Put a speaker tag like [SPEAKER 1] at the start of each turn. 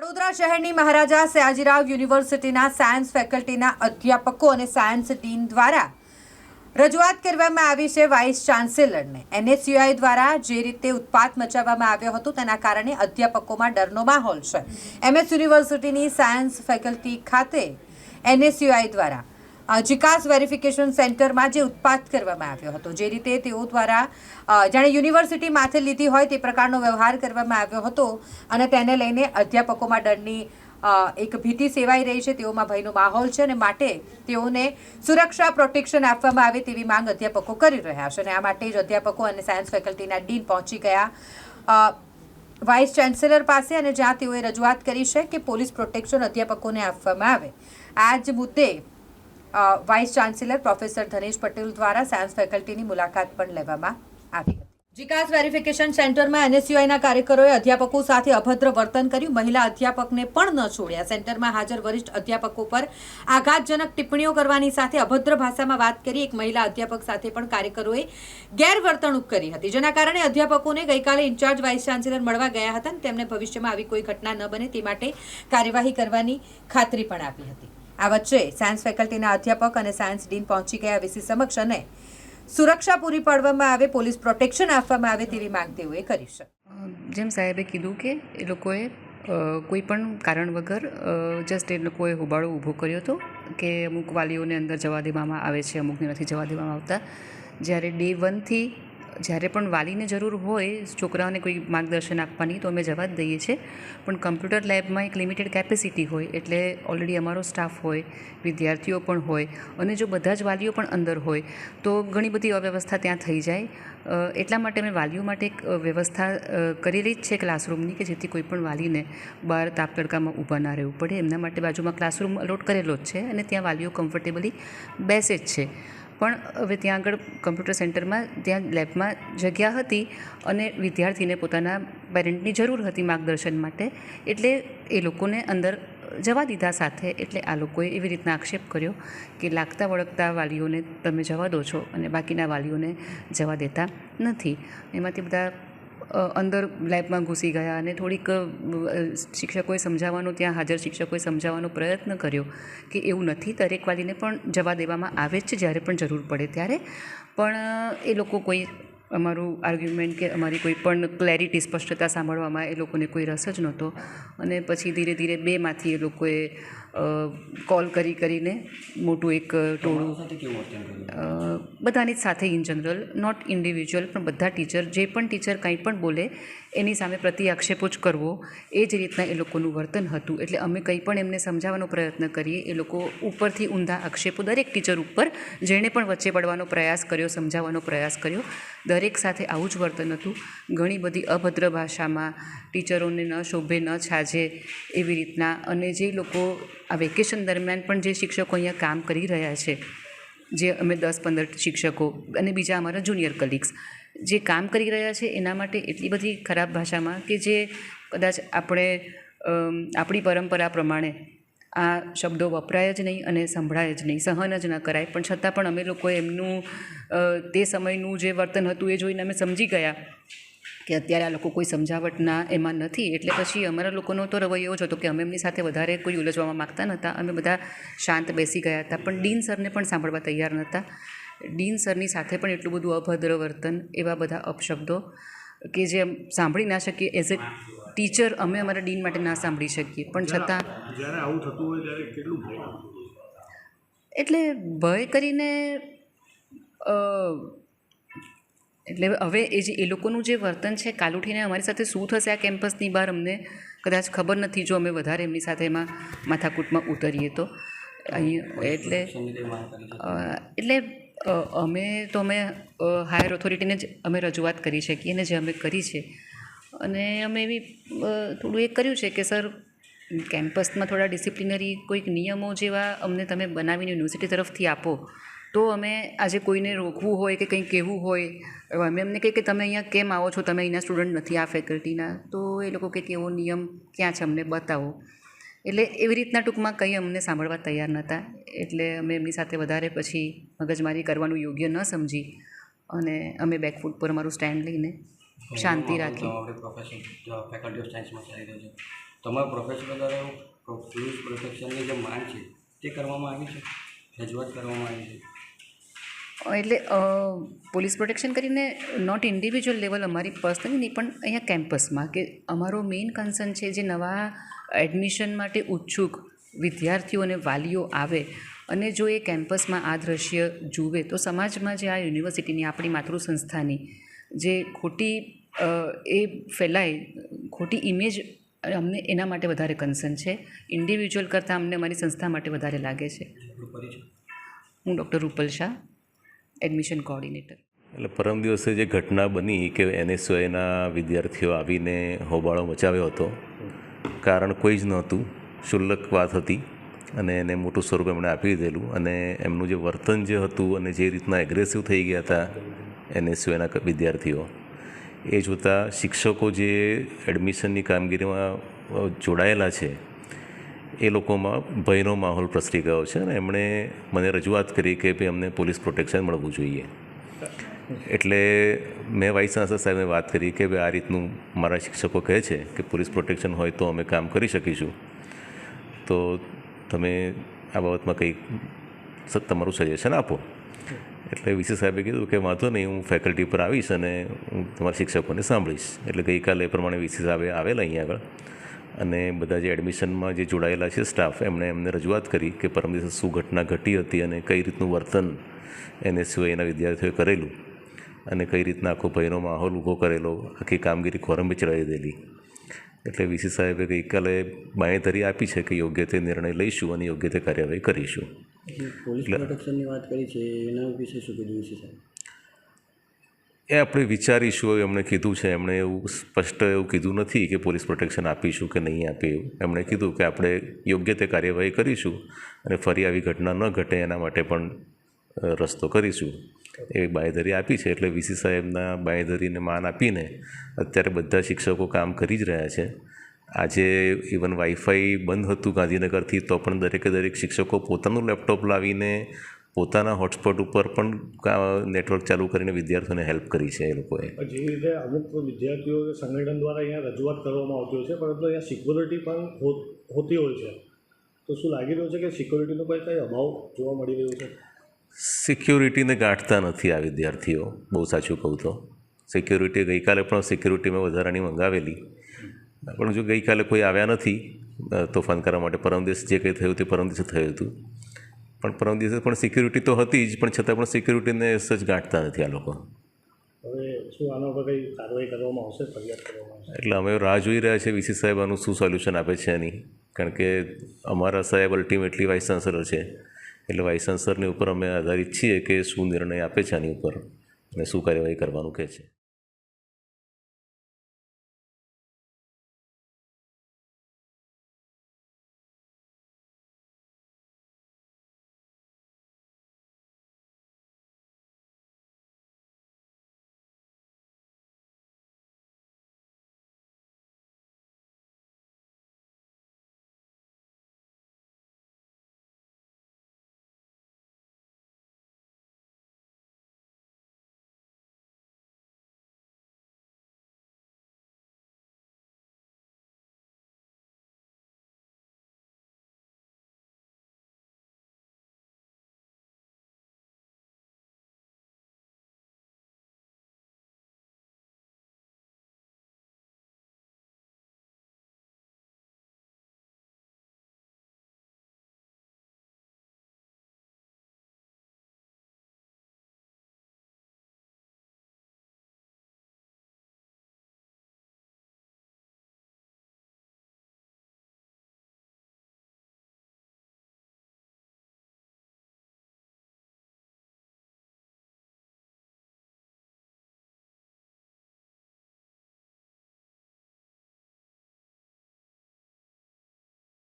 [SPEAKER 1] વડોદરા શહેરની મહારાજા સયાજીરાવ યુનિવર્સિટીના સાયન્સ ફેકલ્ટીના અધ્યાપકો અને સાયન્સ ટીમ દ્વારા રજૂઆત કરવામાં આવી છે વાઇસ ચાન્સેલરને. એનએસયુઆઈ દ્વારા જે રીતે ઉત્પાત મચાવવામાં આવ્યો હતો તેના કારણે અધ્યાપકોમાં ડરનો માહોલ છે. એમએસ યુનિવર્સિટીની સાયન્સ ફેકલ્ટી ખાતે એનએસયુઆઈ દ્વારા અ, જીકાસ વેરિફિકેશન સેન્ટરમાં જે ઉત્પાત કરવામાં આવ્યો હતો જે રીતે તેઓ દ્વારા જાણે યુનિવર્સિટી માથે લીધી હોય તે પ્રકારનો વ્યવહાર કરવામાં આવ્યો હતો અને તેને લઈને અધ્યાપકોમાં ડરની એક ભીતિ સેવાઈ રહી છે તેઓમાં ભયનો માહોલ છે અને માટે તેઓને સુરક્ષા પ્રોટેક્શન આપવામાં આવે તેવી માંગ અધ્યાપકો કરી રહ્યા છે અને આ માટે જ અધ્યાપકો અને સાયન્સ ફેકલ્ટીના ડીન પહોંચી ગયા. વાઇસ ચાન્સેલર પાસે અને જ્યાં તેઓએ રજૂઆત કરી છે કે પોલીસ પ્રોટેક્શન અધ્યાપકોને આપવામાં આવે. આ જ મુદ્દે vice chancellor professor Dhanesh Patel દ્વારા સાયન્સ ફેકલ્ટીની મુલાકાત પણ લેવામાં આવી હતી. જીકાસ વેરિફિકેશન સેન્ટરમાં એનએસયુઆઈના કાર્યકરોએ અધ્યાપકો સાથે અભદ્ર વર્તન કર્યું. મહિલા અધ્યાપકને પણ ન છોડ્યા. સેન્ટરમાં હાજર વરિષ્ઠ અધ્યાપકો પર આઘાતજનક ટિપ્પણીઓ કરવાની સાથે અભદ્ર ભાષામાં વાત કરી એક મહિલા અધ્યાપક સાથે પણ કાર્યકરોએ ગેરવર્તણૂક કરી હતી. જેના કારણે અધ્યાપકોને ગઈકાલે ઇન્ચાર્જ વાઇસ ચાન્સેલર મળવા ગયા હતા અને તેમને ભવિષ્યમાં આવી કોઈ ઘટના ન બને તે માટે કાર્યવાહી કરવાની ખાતરી પણ આપી હતી. આ વચ્ચે સાયન્સ ફેકલ્ટીના અધ્યાપક અને સાયન્સ ડીન પહોંચી ગયા વીસી સમક્ષ અને સુરક્ષા પૂરી પાડવામાં આવે, પોલીસ પ્રોટેક્શન આપવામાં આવે તેવી માંગ તેઓએ કરી છે.
[SPEAKER 2] જેમ સાહેબે કીધું કે એ લોકોએ કોઈ પણ કારણ વગર જસ્ટ એ લોકોએ હોબાળો ઊભો કર્યો હતો કે અમુક વાલીઓને અંદર જવા દેવામાં આવે છે, અમુકને નથી જવા દેવામાં આવતા. જ્યારે ડે વનથી જ્યારે પણ વાલીને જરૂર હોય, છોકરાઓને કોઈ માર્ગદર્શન આપવાની, તો અમે જવા જ દઈએ છીએ. પણ કમ્પ્યુટર લેબમાં એક લિમિટેડ કેપેસિટી હોય, એટલે ઓલરેડી અમારો સ્ટાફ હોય, વિદ્યાર્થીઓ પણ હોય, અને જો બધા જ વાલીઓ પણ અંદર હોય, તો ઘણી બધી અવ્યવસ્થા ત્યાં થઈ જાય. એટલા માટે અમે વાલીઓ માટે એક વ્યવસ્થા કરેલી જ છે ક્લાસરૂમની, કે જેથી કોઈ પણ વાલીને બહાર તાપ તડકામાં ઊભા ના રહેવું પડે. એમના માટે બાજુમાં ક્લાસરૂમ અલોટ કરેલો જ છે, અને ત્યાં વાલીઓ કમ્ફર્ટેબલી બેસે જ છે. પણ હવે ત્યાં આગળ કમ્પ્યુટર સેન્ટરમાં ત્યાં લેબમાં જગ્યા હતી અને વિદ્યાર્થીને પોતાના પેરેન્ટની જરૂર હતી માર્ગદર્શન માટે. એટલે એ લોકોને અંદર જવા દીધા સાથે, એટલે આ લોકોએ એવી રીતના આક્ષેપ કર્યો કે લાગતા વળગતા વાલીઓને તમે જવા દો છો અને બાકીના વાલીઓને જવા દેતા નથી. એમાંથી બધા અંદર લેબમાં ઘૂસી ગયા અને થોડીક શિક્ષકોએ સમજાવવાનો, ત્યાં હાજર શિક્ષકોએ સમજાવવાનો પ્રયત્ન કર્યો કે એવું નથી, દરેક વાલીને પણ જવા દેવામાં આવે જ છે, જ્યારે પણ જરૂર પડે ત્યારે. પણ એ લોકો કોઈ અમારું આર્ગ્યુમેન્ટ કે અમારી કોઈ પણ ક્લેરિટી, સ્પષ્ટતા સાંભળવામાં એ લોકોને કોઈ રસ જ નહોતો. અને પછી ધીરે ધીરે બેમાંથી એ લોકોએ કોલ કરી કરીને મોટું એક ટોળું. બધાની જ સાથે ઇન જનરલ નોટ ઇન્ડિવિજ્યુઅલ પણ બધા ટીચર જે પણ ટીચર કંઈ પણ બોલે એની સામે પ્રતિ આક્ષેપો જ કરવો એ જ રીતના એ લોકોનું વર્તન હતું. એટલે અમે કંઈ પણ એમને સમજાવવાનો પ્રયત્ન કરીએ એ લોકો ઉપરથી ઊંધા આક્ષેપો દરેક ટીચર ઉપર જેણે પણ વચ્ચે પડવાનો પ્રયાસ કર્યો સમજાવવાનો પ્રયાસ કર્યો દરેક સાથે આવું જ વર્તન હતું. ઘણી બધી અભદ્ર ભાષામાં ટીચરોને ન શોભે ન છાજે એવી રીતના અને જે લોકો આ વેકેશન દરમિયાન પણ જે શિક્ષકો અહીંયા કામ કરી રહ્યા છે, જે અમે દસ પંદર શિક્ષકો અને બીજા અમારા જુનિયર કલીગ્સ, જે કામ કરી રહ્યા છે એના માટે એટલી બધી ખરાબ ભાષામાં કે જે કદાચ આપણે આપણી પરંપરા પ્રમાણે આ શબ્દો વપરાય જ નહીં અને સંભળાય જ નહીં, સહન જ ન કરાય. પણ છતાં પણ અમે લોકો એમનું તે સમયનું જે વર્તન હતું એ જોઈને અમે સમજી ગયા. કે અત્યારે આ લોકો કોઈ સમજાવટના એમાં નથી. એટલે પછી અમારા લોકોનો તો રવૈયો જ હતો કે અમે એમની સાથે વધારે કોઈ ઉલજવામાં માગતા નહોતા અમે બધા શાંત બેસી ગયા હતા. પણ ડીન સરને પણ સાંભળવા તૈયાર નહોતા ડીન સરની સાથે પણ એટલું બધું અભદ્ર વર્તન એવા બધા અપશબ્દો કે જે સાંભળી ના શકીએ. એઝ એ ટીચર અમે અમારા ડીન માટે ના સાંભળી શકીએ. પણ છતાં
[SPEAKER 3] જ્યારે આવું થતું હોય ત્યારે કેટલું ભય?
[SPEAKER 2] એટલે ભય કરીને એટલે હવે એ જે, એ લોકોનું જે વર્તન છે, કાલ ઉઠીને અમારી સાથે શું થશે આ કેમ્પસની બહાર અમને કદાચ ખબર નથી જો અમે વધારે એમની સાથે એમાં માથાકૂટમાં ઉતરીએ તો. અહીં એટલે એટલે અમે તો અમે હાયર ઓથોરિટીને જ અમે રજૂઆત કરી છે કે એને જે અમે કરી છે. અને અમે એવી થોડું એ કર્યું છે કે સર, કેમ્પસમાં થોડા ડિસિપ્લિનરી કોઈક નિયમો જેવા અમને તમે બનાવીને યુનિવર્સિટી તરફથી આપો. તો અમે આજે કોઈને રોકવું હોય કે કંઈ કહેવું હોય અમે એમને કહે કે તમે અહીંયા કેમ આવો છો? તમે અહીંના સ્ટુડન્ટ નથી આ ફેકલ્ટીના તો એ લોકો કહે કે એવો નિયમ ક્યાં છે? અમને બતાવો. એટલે એવી રીતના ટૂંકમાં કંઈ અમને સાંભળવા તૈયાર નહોતા. એટલે અમે એમની સાથે વધારે પછી મગજમારી કરવાનું યોગ્ય ન સમજી અને અમે બેકફૂટ પર અમારું સ્ટેન્ડ લઈને શાંતિ રાખી.
[SPEAKER 4] ફેકલ્ટી ઓફ સાયન્સમાં ચાલી રહ્યો છે. તમારા પ્રોફેસરો દ્વારા એવું પોલીસ જે માંગ છે તે કરવામાં આવી છે? રજૂઆત કરવામાં આવી છે?
[SPEAKER 2] એટલે પોલીસ પ્રોટેક્શન કરીને નોટ ઇન્ડિવિજ્યુઅલ લેવલ અમારી પર્સનલી નહીં પણ અહીંયા કેમ્પસમાં કે અમારો મેઇન કન્સર્ન છે જે નવા એડમિશન માટે ઉત્સુક વિદ્યાર્થીઓ અને વાલીઓ આવે અને જો એ કેમ્પસમાં આ દ્રશ્ય જુએ તો સમાજમાં જે આ યુનિવર્સિટીની આપણી માતૃ સંસ્થાની જે ખોટી એ ફેલાય ખોટી ઇમેજ અમને એના માટે વધારે કન્સર્ન છે. ઇન્ડિવિજ્યુઅલ કરતાં અમને અમારી સંસ્થા માટે વધારે લાગે છે. હું doctor Rupal Shah. Admission coordinator
[SPEAKER 5] એટલે પરમ દિવસે જે ઘટના બની કે એનએસયુઆઈના વિદ્યાર્થીઓ આવીને હોબાળો મચાવ્યો હતો, કારણ કોઈ જ નહોતું, શુલ્લક વાત હતી અને એને મોટું સ્વરૂપ એમણે આપી દીધેલું અને એમનું જે વર્તન જે હતું અને જે રીતના એગ્રેસિવ થઈ ગયા હતા એનએસયુઆઈના વિદ્યાર્થીઓ, એ જોતાં શિક્ષકો જે એડમિશનની કામગીરીમાં જોડાયેલા છે એ લોકોમાં ભયનો માહોલ પ્રસરી ગયો છે અને એમણે મને રજૂઆત કરી કે ભાઈ અમને પોલીસ પ્રોટેક્શન મળવું જોઈએ. એટલે મેં વાઇસ ચાન્સલર સાહેબને વાત કરી કે ભાઈ આ રીતનું મારા શિક્ષકો કહે છે કે પોલીસ પ્રોટેક્શન હોય તો અમે કામ કરી શકીશું. તો તમે આ બાબતમાં કંઈક તમારું સજેશન આપો. એટલે વીસી સાહેબે કીધું કે વાંધો નહીં, હું ફેકલ્ટી પર આવીશ અને હું તમારા શિક્ષકોને સાંભળીશ. એટલે ગઈકાલે એ પ્રમાણે વીસી સાહેબે આવેલા અહીંયા આગળ. અને બધા જે એડમિશનમાં જે જોડાયેલા છે સ્ટાફ એમણે એમને રજૂઆત કરી કે પરમ દિવસે શું ઘટના ઘટી હતી અને કઈ રીતનું વર્તન એને સિવાય એના વિદ્યાર્થીઓએ કરેલું અને કઈ રીતના આખો ભયનો માહોલ ઊભો કરેલો આખી કામગીરી ખોરંભી ચડાવી દેલી. એટલે વીસી સાહેબે ગઈકાલે બાંયધરી આપી છે કે યોગ્ય તે નિર્ણય લઈશું અને યોગ્ય તે કાર્યવાહી કરીશું.
[SPEAKER 6] પોલીસ પ્રોટેક્શનની વાત કરી છે એના વિશે શું કીધું વીસી સાહેબ?
[SPEAKER 5] એ આપણે વિચારીશું એમણે કીધું છે, એમણે એવું સ્પષ્ટ એવું કીધું નથી કે પોલીસ પ્રોટેક્શન આપીશું કે નહીં આપે એવું. એમણે કીધું કે આપણે યોગ્ય તે કાર્યવાહી કરીશું અને ફરી આવી ઘટના ન ઘટે એના માટે પણ રસ્તો કરીશું. એ બાંયધરી આપી છે, એટલે વીસી સાહેબના બાંયધરીને માન આપીને અત્યારે બધા શિક્ષકો કામ કરી જ રહ્યા છે. આજે ઇવન વાઈફાઈ બંધ હતું ગાંધીનગરથી, તો પણ દરેકે દરેક શિક્ષકો પોતાનું લેપટોપ લાવીને પોતાના હોટસ્પોટ ઉપર પણ નેટવર્ક ચાલુ કરીને વિદ્યાર્થીઓને હેલ્પ કરી છે એ લોકોએ.
[SPEAKER 3] જે રીતે અમુક વિદ્યાર્થીઓ સંગઠન દ્વારા અહીંયા રજૂઆત કરવામાં આવતી હોય છે પરંતુ અહીંયા સિક્યોરિટી પણ હોતી હોય છે. તો શું લાગી રહ્યું છે કે સિક્યોરિટીનો કોઈ કંઈ અભાવ જોવા મળી રહ્યો છે?
[SPEAKER 5] સિક્યોરિટીને ગાંઠતા નથી આ વિદ્યાર્થીઓ બહુ સાચું કહું તો. સિક્યોરિટી ગઈકાલે પણ સિક્યોરિટી મેં વધારાની મંગાવેલી. પણ જો ગઈકાલે કોઈ આવ્યા નથી તોફાન કરવા માટે પરમ દિવસ જે કંઈ થયું તે પરમ દિવસે થયું હતું. પણ પરમ દિવસે પણ સિક્યુરિટી તો હતી જ પણ છતાં પણ સિક્યુરિટીને સજ ગાંઠતા નથી આ લોકો.
[SPEAKER 3] હવે શું આના ઉપર કઈ કાર્યવાહી કરવામાં આવશે ફરિયાદ કરવામાં આવશે?
[SPEAKER 5] એટલે અમે રાહ જોઈ રહ્યા છીએ વીસી સાહેબ આનું શું સોલ્યુશન આપે છે એની. કારણ કે અમારા સાહેબ અલ્ટિમેટલી વાઇસ ચાન્સલર છે. એટલે વાઇસ ચાન્સલરની ઉપર અમે આધારિત છીએ કે શું નિર્ણય આપે છે આની ઉપર અને શું કાર્યવાહી કરવાનું કહે છે.